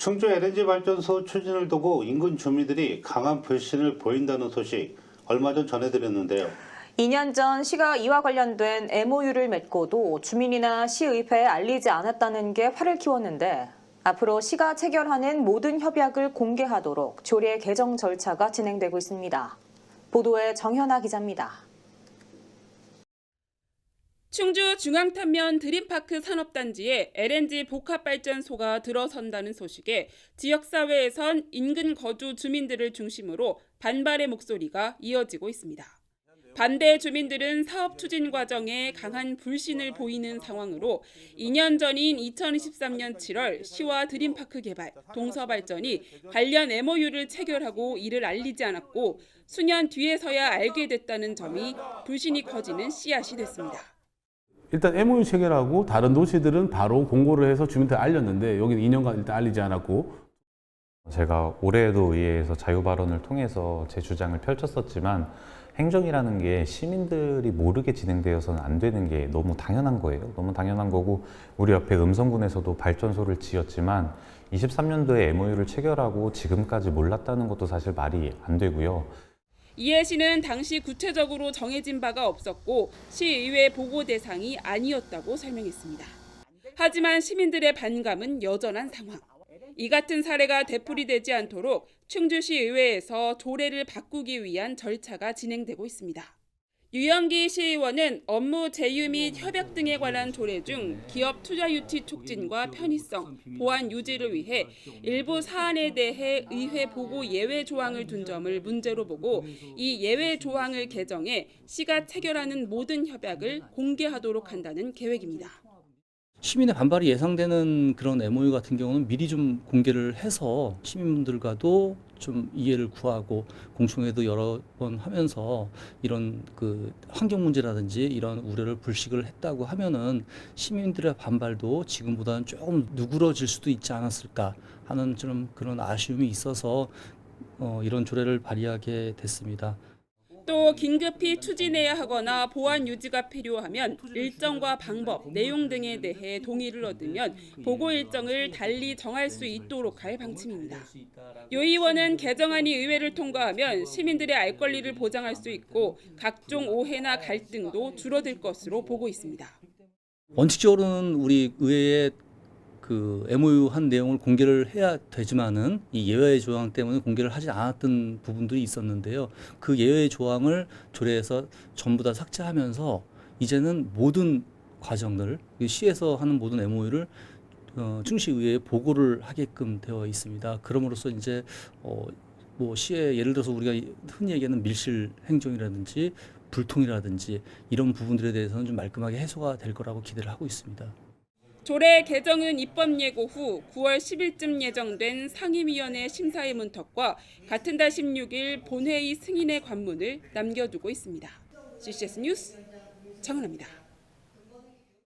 충주 LNG 발전소 추진을 두고 인근 주민들이 강한 불신을 보인다는 소식 얼마 전 전해드렸는데요. 2년 전 시가 이와 관련된 MOU를 맺고도 주민이나 시의회에 알리지 않았다는 게 화를 키웠는데 앞으로 시가 체결하는 모든 협약을 공개하도록 조례 개정 절차가 진행되고 있습니다. 보도에 정현아 기자입니다. 충주 중앙탄면 드림파크 산업단지에 LNG 복합발전소가 들어선다는 소식에 지역사회에선 인근 거주 주민들을 중심으로 반발의 목소리가 이어지고 있습니다. 반대 주민들은 사업 추진 과정에 강한 불신을 보이는 상황으로 2년 전인 2023년 7월 시와 드림파크 개발, 동서발전이 관련 MOU를 체결하고 이를 알리지 않았고 수년 뒤에서야 알게 됐다는 점이 불신이 커지는 씨앗이 됐습니다. 일단 MOU 체결하고 다른 도시들은 바로 공고를 해서 주민한테 알렸는데 여기는 2년간 일단 알리지 않았고 제가 올해에도 의회에서 자유 발언을 통해서 제 주장을 펼쳤었지만 행정이라는 게 시민들이 모르게 진행되어서는 안 되는 게 너무 당연한 거예요. 너무 당연한 거고 우리 옆에 음성군에서도 발전소를 지었지만 23년도에 MOU를 체결하고 지금까지 몰랐다는 것도 사실 말이 안 되고요. 이해 씨는 당시 구체적으로 정해진 바가 없었고 시의회 보고 대상이 아니었다고 설명했습니다. 하지만 시민들의 반감은 여전한 상황. 이 같은 사례가 되풀이되지 않도록 충주시 의회에서 조례를 바꾸기 위한 절차가 진행되고 있습니다. 유영기 시의원은 업무 제휴 및 협약 등에 관한 조례 중 기업 투자 유치 촉진과 편의성, 보안 유지를 위해 일부 사안에 대해 의회 보고 예외 조항을 둔 점을 문제로 보고 이 예외 조항을 개정해 시가 체결하는 모든 협약을 공개하도록 한다는 계획입니다. 시민의 반발이 예상되는 그런 MOU 같은 경우는 미리 좀 공개를 해서 시민분들과도 좀 이해를 구하고 공청회도 여러 번 하면서 이런 그 환경 문제라든지 이런 우려를 불식을 했다고 하면은 시민들의 반발도 지금보다는 조금 누그러질 수도 있지 않았을까 하는 좀 그런 아쉬움이 있어서 어, 이런 조례를 발의하게 됐습니다. 또 긴급히 추진해야 하거나 보안 유지가 필요하면 일정과 방법, 내용 등에 대해 동의를 얻으면 보고 일정을 달리 정할 수 있도록 할 방침입니다. 요 의원은 개정안이 의회를 통과하면 시민들의 알 권리를 보장할 수 있고 각종 오해나 갈등도 줄어들 것으로 보고 있습니다. 원칙적으로는 우리 의회에 그 MOU 한 내용을 공개를 해야 되지만은 이 예외 조항 때문에 공개를 하지 않았던 부분들이 있었는데요. 그 예외 조항을 조례에서 전부 다 삭제하면서 이제는 모든 과정들 이 시에서 하는 모든 MOU를 어, 충시의회에 보고를 하게끔 되어 있습니다. 그럼으로써 이제 어, 뭐 시에 예를 들어서 우리가 흔히 얘기하는 밀실 행정이라든지 불통이라든지 이런 부분들에 대해서는 좀 말끔하게 해소가 될 거라고 기대를 하고 있습니다. 조례 개정은 입법 예고 후 9월 10일쯤 예정된 상임위원회 심사의 문턱과 같은 달 16일 본회의 승인의 관문을 남겨두고 있습니다. CCS 뉴스 정은아입니다.